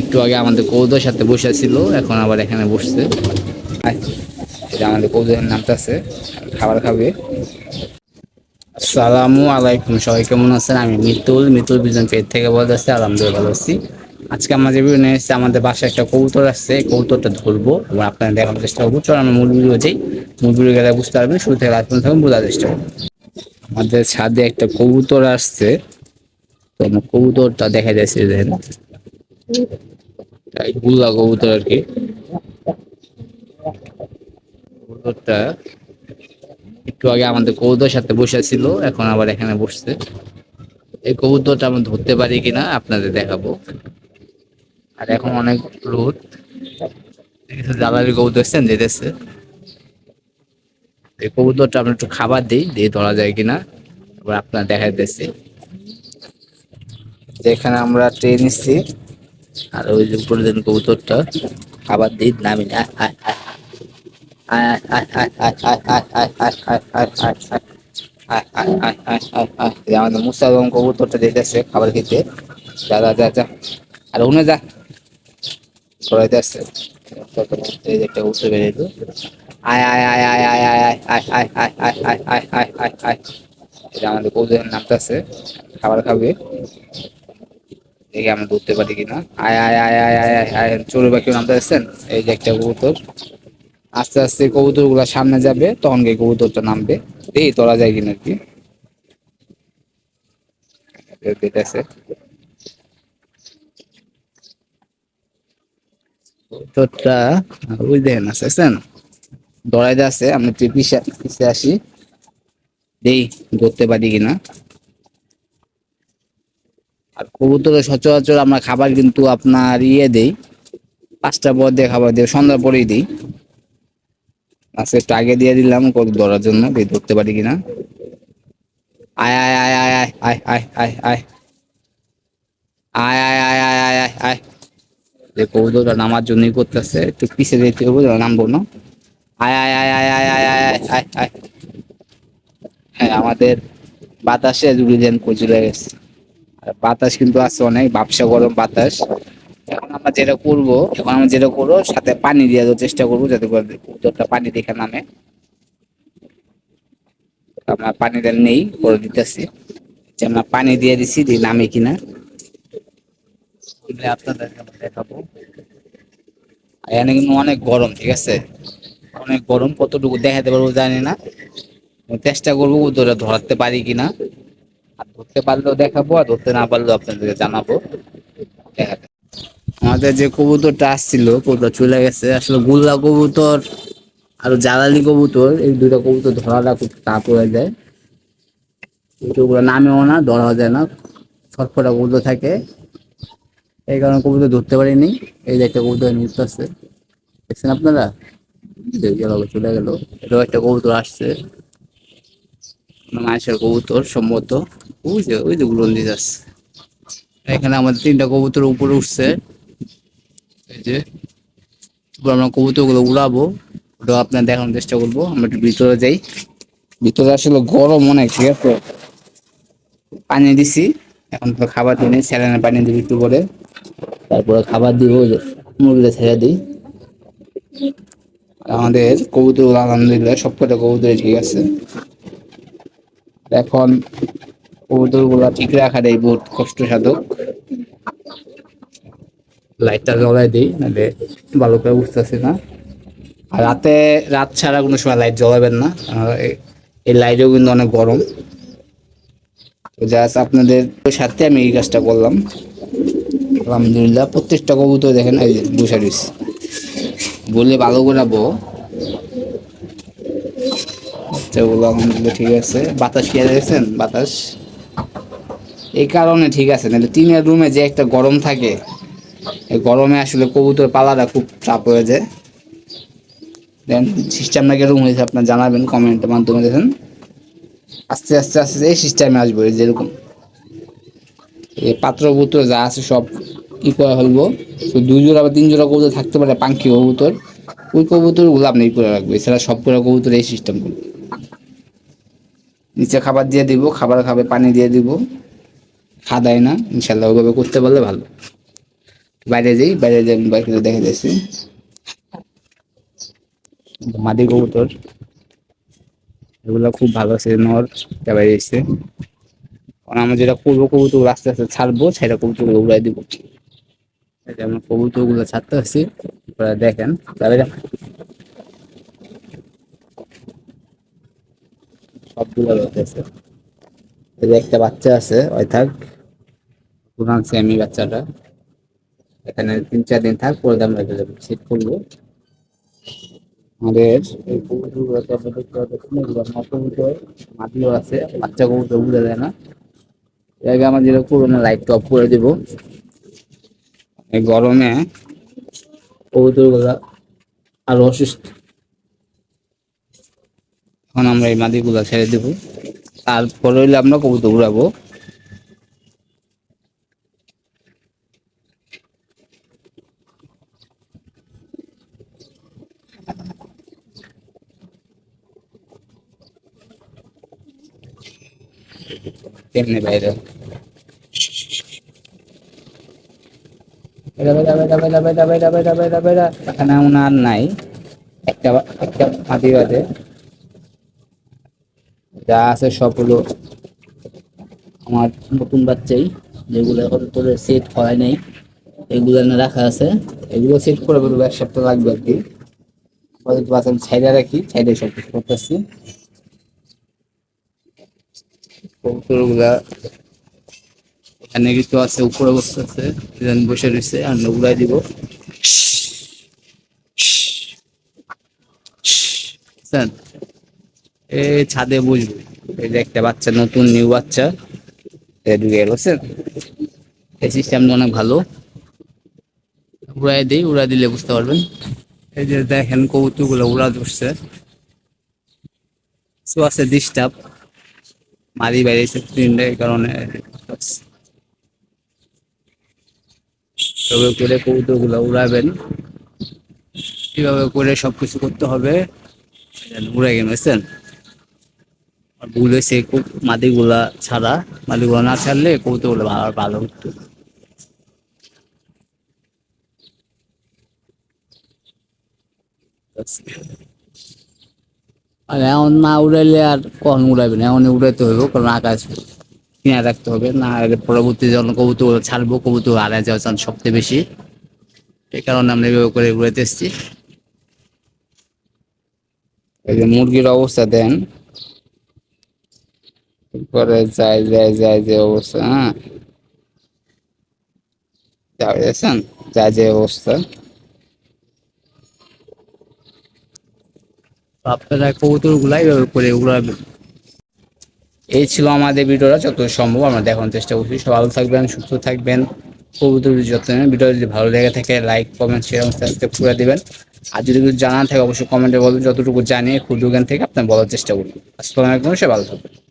একটু আগে আমাদের কৌদের সাথে বসে ছিল এখন আবার এখানে বসছে। এটা আমাদের কৌদের নামটা আছে, খাবার খাবে। আসসালামু আলাইকুম, সবাই কেমন আছেন? আমি মিতুল মিতুল বিজন পেট থেকে বলতেছি আলহামদুলিল্লাহ ভালো আছি। আজকে আমরা যে ভিডিও আমাদের বাসায় একটা কবুতর আসছে এই কবুতরটা ধরবো এবং আপনাদের দেখানোর চেষ্টা করব। চল আমরা মূল ভিডিও যাই গেলে বুঝতে পারবেন, শুরু থেকে লাস্ট পর্যন্ত বোঝার চেষ্টা করব। আমাদের ছাদে একটা কবুতর আসছে, তো আমার কবুতরটা দেখা যাচ্ছে এই গুল্লা কবুতর আর কি। কবুতরটা একটু আগে আমাদের কবুতর সাথে বসে ছিল এখন আবার এখানে বসছে। এই কবুতরটা আমরা ধরতে পারি কিনা আপনাদের দেখাবো। আর এখন অনেক রোদ। জ্বালাবি কবুতর এসছেন যেতেছে। এই কবুতরটা আমরা একটু খাবার দিই, দিয়ে ধরা যায় কিনা। এবার আপনার দেখাইতেছি। যেখানে আমরা ট্রেন নিচ্ছি। আর ওই যে উপরে দেন কবুতরটা খাবার দিই নামি না আমাদের মুসা এবং কবুতরটা খাবার খেতে যা যা যা আর উনে যা একটা আয় আয় আয় এটা আমাদের কবুতরের নামটা আছে খাবার খাবে দেখি আমরা ধরতে পারি কিনা। আয় আয় আয় আয় আয় আয় আয় চড়ুই পাখি নামটা আসছেন? এই যে একটা কবুতর। আস্তে আস্তে কবুতরগুলা সামনে যাবে, তখন গিয়ে কবুতরটা নামবে। এই তোলা যায় কিনা কি? দেখতেছে। কবুতরটা, ওই দেখেন আসছেন দড়াইতে আছে আমি পিছে আসি। দেই, ধরতে পারি কিনা? আর কবুতরের সচরাচর আমরা খাবার কিন্তু আপনার ইয়ে দেই পাঁচটা পর দিয়ে খাবার দিই সন্ধ্যার পরেই দিই আজকে একটু আগে দিয়ে দিলাম ধরার জন্য ধরতে পারি কিনা আয় আয় আয় আয় আয় আয় আয় আয় আয় আয় আয় আয় আয় আয় আয় যে কবুতরটা নামার জন্যই করতেছে একটু পিছিয়ে যেতে হবে নামবো না আয় আয় আয় আয় আয় আয় আয় আয় আয় আয় হ্যাঁ আমাদের বাতাসে জুড়ে দেন চলে গেছে বাতাস কিন্তু আছে অনেক, ব্যবসা গরম বাতাস। এখন আমরা যেটা করব, এখন আমরা যেটা করব, সাথে পানি দিয়ে চেষ্টা করব, যাতে করে কবুতরটা পানি দেখে নামে। আমরা পানি দেন নেই, করে দিতেছি। যে আমরা পানি দিয়ে দিছি, দিয়ে নামে কিনা। আমরা দেখাবো। এখানে কিন্তু অনেক গরম, ঠিক আছে? অনেক গরম, কতটুকু দেখাতে পারব জানি না। চেষ্টা করব ধরে ধরতে পারি কিনা। আর ধরতে পারলেও দেখাবো, আর ধরতে না পারলেও আপনাদেরকে জানাব। আমাদের যে কবুতরটা আসছিল, কবুতর চলে গেছে। আসলে গুল্লা কবুতর আর জ্বালালি কবুতর, এই দুটো কবুতর ধরাটা খুব তাপ হয়ে যায়। ওগুলো নামেও না ধরা যায় না। ছটফটা কবুতর থাকে। এই কারণে কবুতর ধরতে পারিনি। এই যে একটা কবুতর নিউজ আছে দেখছেন আপনারা? চলে গেল। এটাও একটা কবুতর আসছে। মাছের কবুতর সম্ভবত। ওই যে ওই যে গুলন্দি যাচ্ছে। এখানে আমাদের তিনটা কবুতর উপরে উঠছে। এই যে আমরা কবুতরগুলো উড়াবো। ওটা আপনার দেখানোর চেষ্টা করব। আমরা একটু ভিতরে যাই। ভিতরে আসলে গরম অনেক, ঠিক আছে? পানি দিছি। এখন তো খাবার দিই স্যালাইনের পানি দিই একটু করে তারপরে খাবার দিব মুরগিটা ছেড়ে দিই। আমাদের কবুতর আলহামদুলিল্লাহ সবকটা কবুতর ঠিক আছে। এখন কবুতরগুলা ঠিক রাখাটাই বহুত কষ্ট সাধক। লাইটটা জ্বলাই দিই নাহলে ভালো করে বুঝতেছি না। আর রাতে রাত ছাড়া কোনো সময় লাইট জ্বলাবেন না। এই- লাইটও কিন্তু অনেক গরম। জাস্ট আপনাদের সাথে আমি এই কাজটা করলাম। আলহামদুলিল্লাহ প্রত্যেকটা কবুতর দেখেন এই যে বসে রয়েছে। বলে ভালো করে আলহামদুলিল্লাহ ঠিক আছে। বাতাস খেয়ে দেখছেন বাতাস। এই কারণে ঠিক আছে। নাহলে টিনের রুমে যে একটা গরম থাকে, এই গরমে আসলে কবুতর পালাটা খুব চাপ হয়ে যায়। দেন সিস্টেমটা কীরকম হয়েছে, আপনার জানাবেন কমেন্টের মাধ্যমে দেখেন। আস্তে আস্তে আস্তে, এই সিস্টেমে আসব যেরকম এই পাত্র পুত্র যা আছে সব কি করা হলবো তো দুই জোড়া বা তিন জোড়া কবুতর থাকতে পারে, পাঙ্কি কবুতর। ওই কবুতরগুলো আপনি করে রাখবে এছাড়া সব করে কবুতর এই সিস্টেম করবে। নিচে খাবার দিয়ে দিব, খাবার খাবে, পানি দিয়ে দিব। খাদায় না ইনশাল্লাহ ওইভাবে করতে পারলে ভালো। বাইরে যাই বাইরে যাই বাইরে দেখে যাচ্ছি মাদি কবুতর, এগুলো খুব ভালো আছে, নর বাইরে এসছে। কারণ আমরা যেটা করব কবুতর আস্তে আস্তে ছাড়বো সেটা কবুতর উড়াই দিব। আমরা কবুতরগুলো ছাড়তে আসছি দেখেন। তাহলে সবগুলো একটা বাচ্চা আছে ওই থাক পুরান সেমি বাচ্চাটা। এখানে তিন চার দিন থাক, পরে আমরা সেট করব আমাদের এই কবুতর মাটিও আছে, বাচ্চা যায় না। যেটা করব না লাইট করে দিব। এই গরমে আরও অসুস্থ। এখন আমরা এই মাদিগুলো ছেড়ে দেব। তারপরে হইলে আমরা কবুতর দৌড়াবো তেমনি বাইরে। আর নাই। একটা একটা মাদি বাদে। যা আছে সব হলো আমার নতুন বাচ্চাই, যেগুলো এখন তোর সেট হয় নাই, এগুলো এনে রাখা আছে। এগুলো সেট করে বলব এক সপ্তাহ লাগবে আর কি। বাচ্চা ছাইডে রাখি ছাইডে সব কিছু করতেছি। এখানে কিছু আছে, উপরে বসে আছে এখানে বসে রয়েছে, আর উড়াই দিব। বুঝছেন? এই ছাদে বসবো। এই যে একটা বাচ্চা, নতুন নিউ বাচ্চা। ঢুকে গেল, বুঝছেন? এই সিস্টেমটা অনেক ভালো। উড়াই দিই, উড়াই দিলে বুঝতে পারবেন। এই যে দেখেন কবুতরগুলো উড়া ধরছে। সো আছে ডিস্টার্ব মারি বেরিয়েছে তিনটে কারণে। তবে করে কবুতরগুলো উড়াবেন। কীভাবে করে সবকিছু করতে হবে উড়ে গেছে বুঝছেন? আর ভুল হয়েছে খুব ছাড়া মাদিগুলো না ছাড়লে কবুতর ভালো ভালো হতো। আর এখন না উড়াইলে আর কখন উড়াবেন এখন উড়াইতে হইব, কারণ আকাশ কিনে রাখতে হবে। না পরবর্তী যখন কবুতর ছাড়বো, কবুতর হারা যাওয়ার চান্স সবচেয়ে বেশি। এই কারণে আমরা এভাবে করে উড়াইতে এসছি। মুরগির অবস্থা দেন পরে যায় যায় যায় যে অবস্থা হ্যাঁ। যা যা যে অবস্থা। আপনারা কবুতর গুলাই করে উড়াবেন। এই ছিল আমাদের ভিডিওটা যত সম্ভব আমরা দেখানোর চেষ্টা করছি। সব ভালো থাকবেন সুস্থ থাকবেন কবুতর যত্ন নেবেন। ভিডিও যদি ভালো লেগে থাকে লাইক কমেন্ট শেয়ার সাবস্ক্রাইব করে দিবেন। আর যদি কিছু জানা থাকে অবশ্যই কমেন্টে বলবেন। যতটুকু জানিয়ে ক্ষুদ্র জ্ঞান থেকে আপনার বলার চেষ্টা করবেন আসসালামু আলাইকুম সে ভালো থাকবেন।